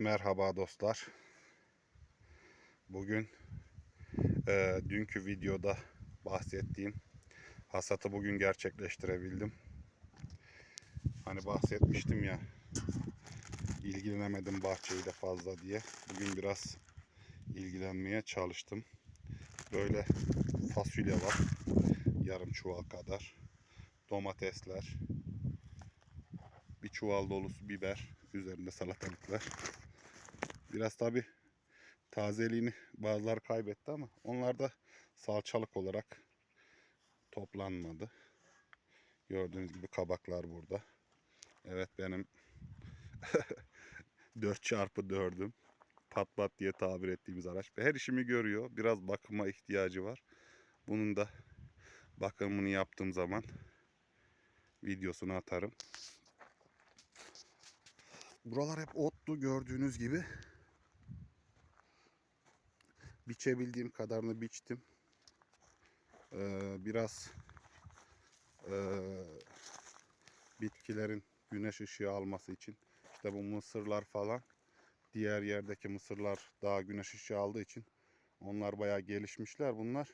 Merhaba dostlar. Bugün e, dünkü videoda bahsettiğim hasatı bugün gerçekleştirebildim. Hani bahsetmiştim ya ilgilenemedim bahçeyle fazla diye. Bugün biraz ilgilenmeye çalıştım. Böyle fasulye var. Yarım çuval kadar. Domatesler. Bir çuval dolusu biber. Üzerinde salatalıklar. Biraz tabi tazeliğini bazıları kaybetti ama onlar da salçalık olarak toplanmadı. Gördüğünüz gibi kabaklar burada. Evet benim 4 çarpı 4'üm. Pat pat diye tabir ettiğimiz araç. Her işimi görüyor. Biraz bakıma ihtiyacı var. Bunun da bakımını yaptığım zaman videosunu atarım. Buralar hep ottu gördüğünüz gibi. Biçebildiğim kadarını biçtim. Ee, biraz ee, bitkilerin güneş ışığı alması için işte bu mısırlar falan diğer yerdeki mısırlar daha güneş ışığı aldığı için onlar bayağı gelişmişler bunlar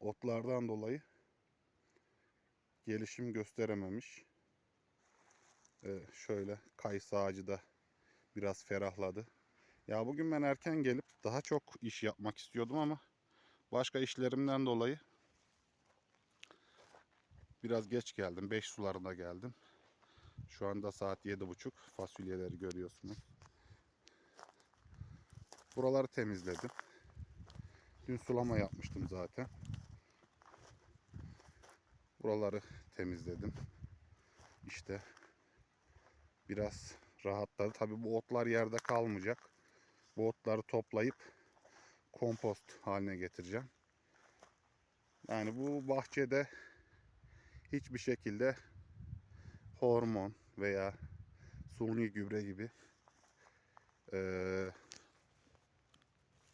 otlardan dolayı gelişim gösterememiş. Ee, şöyle kayısı ağacı da biraz ferahladı. Ya bugün ben erken gelip daha çok iş yapmak istiyordum ama başka işlerimden dolayı biraz geç geldim. 5 sularında geldim. Şu anda saat 7.30. Fasulyeleri görüyorsunuz. Buraları temizledim. Dün sulama yapmıştım zaten. Buraları temizledim. İşte biraz rahatladı. Tabi bu otlar yerde kalmayacak. Bu otları toplayıp kompost haline getireceğim. Yani bu bahçede hiçbir şekilde hormon veya suni gübre gibi eee,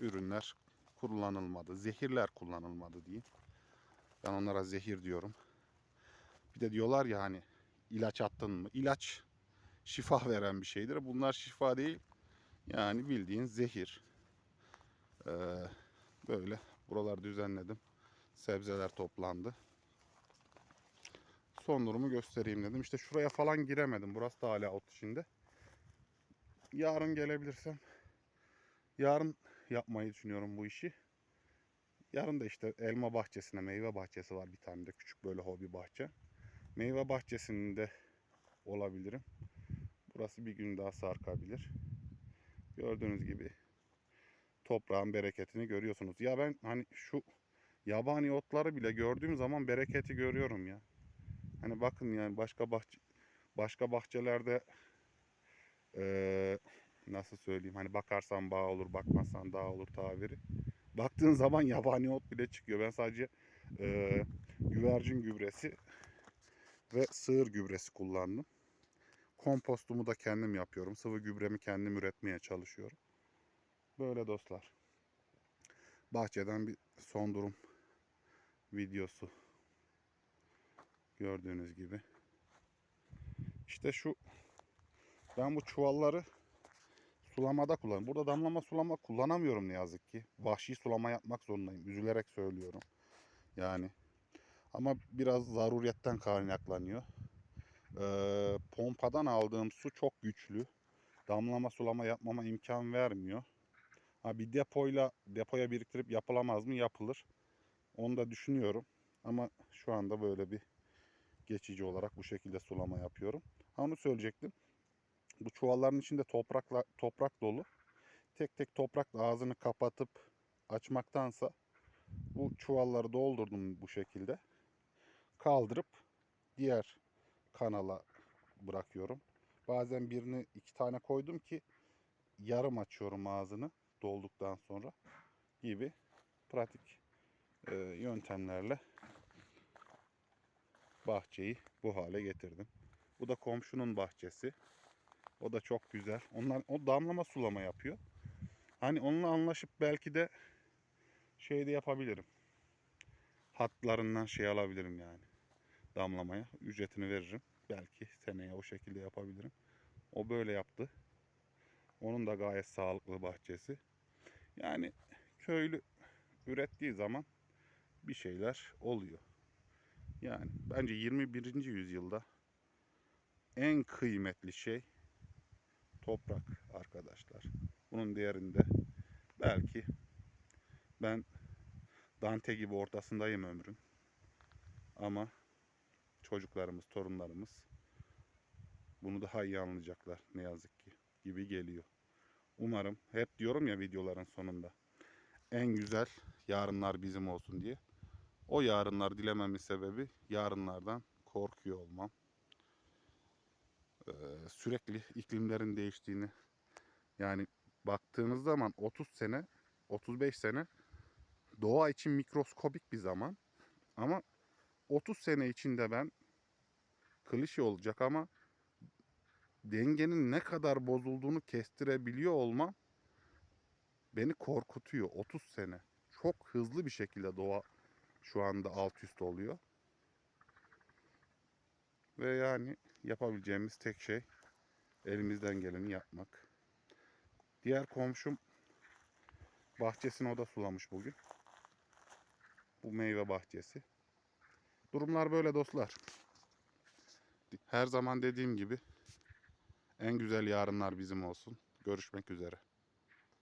ürünler kullanılmadı. Zehirler kullanılmadı diyeyim. Ben onlara zehir diyorum. Bir de diyorlar ya hani ilaç attın mı? İlaç şifa veren bir şeydir. Bunlar şifa değil. Yani bildiğin zehir. Ee, böyle buraları düzenledim. Sebzeler toplandı. Son durumu göstereyim dedim. İşte şuraya falan giremedim. Burası da hala ot içinde. Yarın gelebilirsem yarın yapmayı düşünüyorum bu işi. Yarın da işte elma bahçesine, meyve bahçesi var bir tane de küçük böyle hobi bahçe. Meyve bahçesinde olabilirim. Burası bir gün daha sarkabilir. Gördüğünüz gibi toprağın bereketini görüyorsunuz. Ya ben hani şu yabani otları bile gördüğüm zaman bereketi görüyorum ya. Hani bakın yani başka bahçe başka bahçelerde eee, nasıl söyleyeyim hani bakarsan bağ olur bakmazsan dağ olur tabiri. Baktığın zaman yabani ot bile çıkıyor. Ben sadece eee, güvercin gübresi ve sığır gübresi kullandım. Kompostumu da kendim yapıyorum. Sıvı gübremi kendim üretmeye çalışıyorum. Böyle dostlar. Bahçeden bir son durum videosu. Gördüğünüz gibi. İşte şu ben bu çuvalları sulamada kullanıyorum. Burada damlama sulama kullanamıyorum ne yazık ki. Vahşi sulama yapmak zorundayım. Üzülerek söylüyorum. Yani ama biraz zaruriyetten kaynaklanıyor. Ee, pompadan aldığım su çok güçlü. Damlama sulama yapmama imkan vermiyor. Ha bir depoyla depoya biriktirip yapılamaz mı? Yapılır. Onu da düşünüyorum. Ama şu anda böyle bir geçici olarak bu şekilde sulama yapıyorum. Ha onu söyleyecektim. Bu çuvalların içinde toprakla toprak dolu. Tek tek toprakla ağzını kapatıp açmaktansa bu çuvalları doldurdum bu şekilde. Kaldırıp diğer kanala bırakıyorum. Bazen birini iki tane koydum ki yarım açıyorum ağzını dolduktan sonra gibi pratik e, yöntemlerle bahçeyi bu hale getirdim. Bu da komşunun bahçesi. O da çok güzel. Onlar o damlama sulama yapıyor. Hani onunla anlaşıp belki de şey de yapabilirim. Hatlarından şey alabilirim yani. Damlamaya ücretini veririm. Belki seneye o şekilde yapabilirim. O böyle yaptı. Onun da gayet sağlıklı bahçesi. Yani köylü ürettiği zaman bir şeyler oluyor. Yani bence 21. yüzyılda en kıymetli şey toprak arkadaşlar. Bunun değerinde belki ben Dante gibi ortasındayım ömrün. Ama çocuklarımız, torunlarımız bunu daha iyi anlayacaklar ne yazık ki gibi geliyor. Umarım hep diyorum ya videoların sonunda en güzel yarınlar bizim olsun diye. O yarınlar dilememin sebebi yarınlardan korkuyor olmam. Ee, sürekli iklimlerin değiştiğini yani baktığınız zaman 30 sene 35 sene doğa için mikroskobik bir zaman ama 30 sene içinde ben klişe olacak ama dengenin ne kadar bozulduğunu kestirebiliyor olmam beni korkutuyor 30 sene. Çok hızlı bir şekilde doğa şu anda alt üst oluyor. Ve yani yapabileceğimiz tek şey elimizden geleni yapmak. Diğer komşum bahçesini o da sulamış bugün. Bu meyve bahçesi. Durumlar böyle dostlar. Her zaman dediğim gibi en güzel yarınlar bizim olsun. Görüşmek üzere.